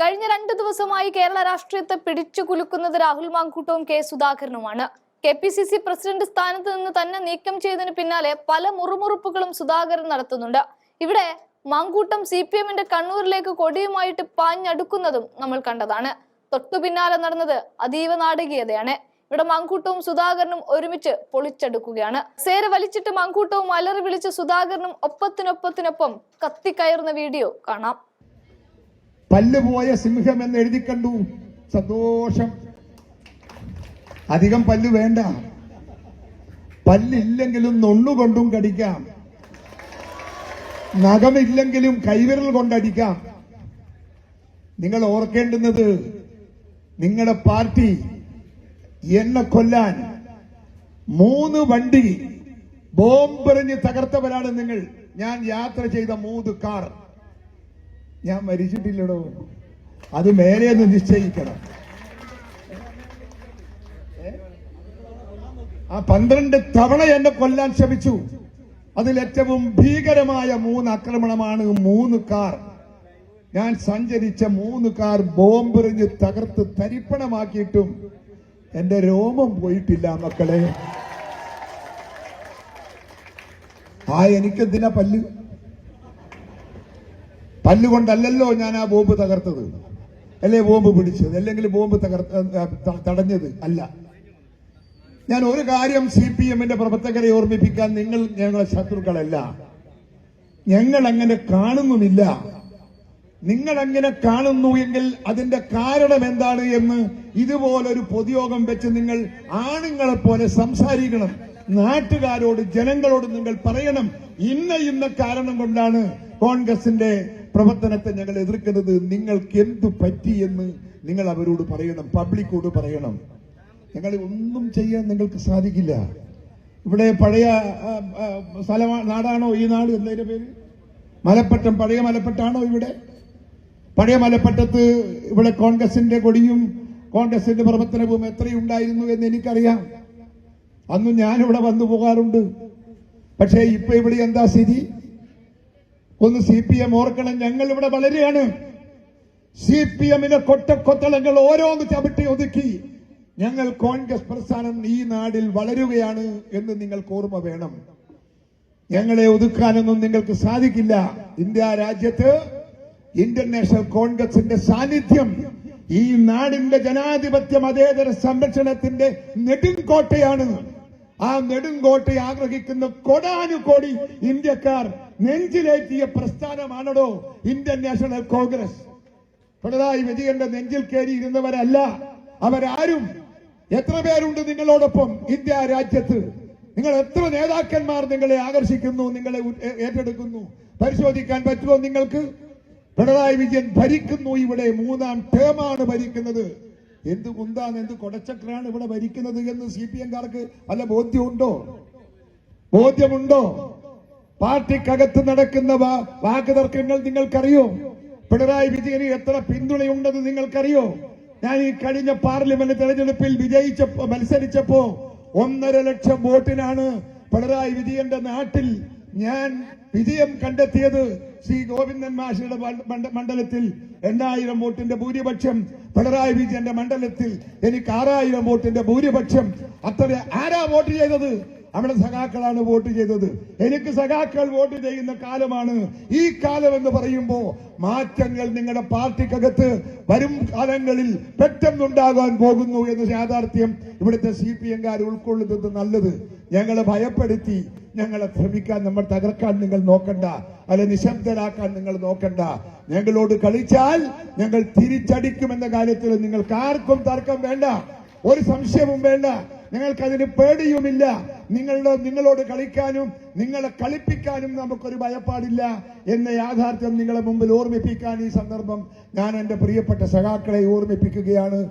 കഴിഞ്ഞ രണ്ടു ദിവസമായി കേരള രാഷ്ട്രീയത്തെ പിടിച്ചു കുലുക്കുന്നത് രാഹുൽ മാങ്കൂട്ടവും K സുധാകരനുമാണ്. K P C C president സ്ഥാനത്ത് നിന്ന് തന്നെ നീക്കം ചെയ്തതിന് പിന്നാലെ പല മുറുമുറുപ്പുകളും സുധാകരൻ നടത്തുന്നുണ്ട്. ഇവിടെ മാങ്കൂട്ടം സി പി എമ്മിന്റെ കണ്ണൂരിലേക്ക് കൊടിയുമായിട്ട് പാഞ്ഞടുക്കുന്നതും നമ്മൾ കണ്ടതാണ്. തൊട്ടു പിന്നാലെ നടന്നത് അതീവ നാടകീയതയാണ്. ഇവിടെ മങ്കൂട്ടവും സുധാകരനും ഒരുമിച്ച് പൊളിച്ചെടുക്കുകയാണ്. സേര വലിച്ചിട്ട് മങ്കൂട്ടവും അലറി വിളിച്ച് സുധാകരനും ഒപ്പത്തിനൊപ്പത്തിനൊപ്പം കത്തിക്കയറുന്ന വീഡിയോ കാണാം. പല്ലുപോയ സിംഹം എന്ന് എഴുതി കണ്ടു. സന്തോഷം. അധികം പല്ല് വേണ്ട. പല്ലില്ലെങ്കിലും നൊണ്ണുകൊണ്ടും കടിക്കാം. നഖമില്ലെങ്കിലും കൈവിരൽ കൊണ്ടടിക്കാം. നിങ്ങൾ ഓർക്കേണ്ടുന്നത് നിങ്ങളുടെ പാർട്ടി എന്നെ കൊല്ലാൻ മൂന്ന് വണ്ടി ബോംബെറിഞ്ഞ് തകർത്തവരാണ് നിങ്ങൾ. ഞാൻ യാത്ര ചെയ്ത മൂന്ന് കാർ. ഞാൻ മരിച്ചിട്ടില്ലടോ. അത് മേലെ ഒന്ന് നിശ്ചയിക്കണം ആ പന്ത്രണ്ട് തവണ എന്നെ കൊല്ലാൻ ശ്രമിച്ചു. അതിൽ ഏറ്റവും ഭീകരമായ മൂന്ന് ആക്രമണമാണ് മൂന്ന് കാർ. ഞാൻ സഞ്ചരിച്ച മൂന്ന് കാർ ബോംബെറിഞ്ഞ് തകർത്ത് തരിപ്പണമാക്കിയിട്ടും എന്റെ രോമം പോയിട്ടില്ല മക്കളെ. ആ എനിക്കെന്തിനാ പല്ല്? പല്ലുകൊണ്ടല്ലല്ലോ ഞാൻ ആ ബോംബ് തകർത്തത്. അല്ലേ ബോംബ് പിടിച്ചത്? അല്ലെങ്കിൽ ബോംബ് തകർത്ത ത- തടഞ്ഞത്? അല്ല. ഞാൻ ഒരു കാര്യം സി പി എമ്മിന്റെ പ്രവർത്തകരെ ഓർമ്മിപ്പിക്കാൻ നിങ്ങൾ ഞങ്ങളെ ശത്രുക്കളല്ല. ഞങ്ങൾ അങ്ങനെ കാണുന്നുമില്ല. നിങ്ങൾ അങ്ങനെ കാണുന്നു എങ്കിൽ അതിന്റെ കാരണം എന്താണ് എന്ന് ഇതുപോലൊരു പൊതുയോഗം വെച്ച് നിങ്ങൾ ആണുങ്ങളെ പോലെ സംസാരിക്കണം. നാട്ടുകാരോട് ജനങ്ങളോട് നിങ്ങൾ പറയണം. ഇന്ന ഇന്ന കാരണം കൊണ്ടാണ് കോൺഗ്രസിന്റെ പ്രവർത്തനത്തെ ഞങ്ങൾ എതിർക്കുന്നത് നിങ്ങൾക്ക് എന്തു പറ്റിയെന്ന് നിങ്ങൾ അവരോട് പറയണം പബ്ലിക്കോട് പറയണം. ഞങ്ങൾ ഒന്നും ചെയ്യാൻ നിങ്ങൾക്ക് സാധിക്കില്ല. ഇവിടെ പഴയ ആ, ആ, സ്ഥലമാ നാടാണോ ഈ നാട് എന്നതിന്റെ പേര്? മലപ്പട്ടം പഴയ മലപ്പട്ടാണോ ഇവിടെ? പഴയ മലപ്പട്ടത്ത് ഇവിടെ കോൺഗ്രസിന്റെ കൊടിയും കോൺഗ്രസിന്റെ പ്രവർത്തനവും എത്രയുണ്ടായിരുന്നു എന്ന് എനിക്കറിയാം. അന്ന് ഞാനിവിടെ വന്നു പോകാറുണ്ട്. പക്ഷേ ഇപ്പൊ ഇവിടെ എന്താ സ്ഥിതി? ഒന്ന് സി പി എം ഓർക്കണം ഞങ്ങൾ ഇവിടെ വളരെയാണ് സി പി എമ്മിന്റെ കൊട്ടക്കൊത്തളങ്ങൾ ഓരോന്ന് ചവിട്ടി ഒതുക്കി. ഞങ്ങൾ കോൺഗ്രസ് പ്രസ്ഥാനം ഈ നാടിൽ വളരുകയാണ് എന്ന് നിങ്ങൾക്ക് ഓർമ്മ വേണം. ഞങ്ങളെ ഒതുക്കാനൊന്നും നിങ്ങൾക്ക് സാധിക്കില്ല. ഇന്ത്യ രാജ്യത്ത് ഇന്റർനാഷണൽ നാഷണൽ കോൺഗ്രസിന്റെ സാന്നിധ്യം ഈ നാടിന്റെ ജനാധിപത്യ മതേതര സംരക്ഷണത്തിന്റെ നെടുങ്കോട്ടയാണ്. ആ നെടുങ്കോട്ടയെ ആഗ്രഹിക്കുന്ന കോടാനുകോടി ഇന്ത്യക്കാർ നെഞ്ചിലേറ്റിയ പ്രസ്ഥാനമാണല്ലോ ഇന്ത്യൻ നാഷണൽ കോൺഗ്രസ്. പിണറായി വിജയന്റെ നെഞ്ചിൽ കയറി ഇരുന്നവരല്ല അവരാരും. എത്ര പേരുണ്ട് നിങ്ങളോടൊപ്പം ഇന്ത്യ രാജ്യത്ത്? നിങ്ങൾ എത്ര നേതാക്കന്മാർ നിങ്ങളെ ആകർഷിക്കുന്നു നിങ്ങളെ ഏറ്റെടുക്കുന്നു? പരിശോധിക്കാൻ പറ്റുമോ നിങ്ങൾക്ക്? പിണറായി വിജയൻ ഭരിക്കുന്നു ഇവിടെ. മൂന്നാം ടേമാണ് ഭരിക്കുന്നത്. എന്ത് കുന്താണ് എന്ത് കൊടച്ചക്രാണ് ഇവിടെ ഭരിക്കുന്നത് എന്ന് സി പി എംകാർക്ക് വല്ല ബോധ്യമുണ്ടോ? ബോധ്യമുണ്ടോ? പാർട്ടിക്കകത്ത് നടക്കുന്ന വാക്കുതർക്കങ്ങൾ നിങ്ങൾക്കറിയോ? പിണറായി വിജയന് എത്ര പിന്തുണയുണ്ടെന്ന് നിങ്ങൾക്കറിയോ? ഞാൻ ഈ കഴിഞ്ഞ പാർലമെന്റ് തെരഞ്ഞെടുപ്പിൽ വിജയിച്ചപ്പോ മത്സരിച്ചപ്പോ ഒന്നര ലക്ഷം വോട്ടിനാണ് പിണറായി വിജയന്റെ നാട്ടിൽ ഞാൻ വിജയം കണ്ടെത്തിയത്. ശ്രീ ഗോവിന്ദൻ മാഷിയുടെ മണ്ഡ- മണ്ഡ- മണ്ഡലത്തിൽ എണ്ണായിരം വോട്ടിന്റെ ഭൂരിപക്ഷം പിണറായി വിജയന്റെ മണ്ഡലത്തിൽ എനിക്ക് ആറായിരം വോട്ടിന്റെ ഭൂരിപക്ഷം. അത്ര ആരാ വോട്ട് ചെയ്തത്? അവിടെ സഖാക്കളാണ് വോട്ട് ചെയ്തത്. എനിക്ക് സഖാക്കൾ വോട്ട് ചെയ്യുന്ന കാലമാണ്. ഈ കാലം എന്ന് പറയുമ്പോ മാറ്റങ്ങൾ നിങ്ങളുടെ പാർട്ടിക്കകത്ത് വരും കാലങ്ങളിൽ പെട്ടെന്നുണ്ടാകാൻ പോകുന്നു എന്ന യാഥാർത്ഥ്യം ഇവിടുത്തെ സി പി എംകാർ ഉൾക്കൊള്ളുന്നത് നല്ലത്. ഞങ്ങളെ ഭയപ്പെടുത്തി ഞങ്ങളെ ശ്രമിക്കാൻ നമ്മൾ തകർക്കാൻ നിങ്ങൾ നോക്കണ്ട. അല്ലെ നിശബ്ദരാക്കാൻ നിങ്ങൾ നോക്കണ്ട. ഞങ്ങളോട് കളിച്ചാൽ ഞങ്ങൾ തിരിച്ചടിക്കുമെന്ന കാര്യത്തിൽ നിങ്ങൾക്ക് ആർക്കും തർക്കം വേണ്ട. ഒരു സംശയവും വേണ്ട. നിങ്ങൾക്കതിന് പേടിയുമില്ല. നിങ്ങളുടെ നിങ്ങളോട് കളിക്കാനും നിങ്ങളെ കളിപ്പിക്കാനും നമുക്കൊരു ഭയപ്പാടില്ല എന്ന യാഥാർത്ഥ്യം നിങ്ങളെ മുമ്പിൽ ഓർമ്മിപ്പിക്കാൻ ഈ സന്ദർഭം ഞാൻ എന്റെ പ്രിയപ്പെട്ട സഖാക്കളെ ഓർമ്മിപ്പിക്കുകയാണ്.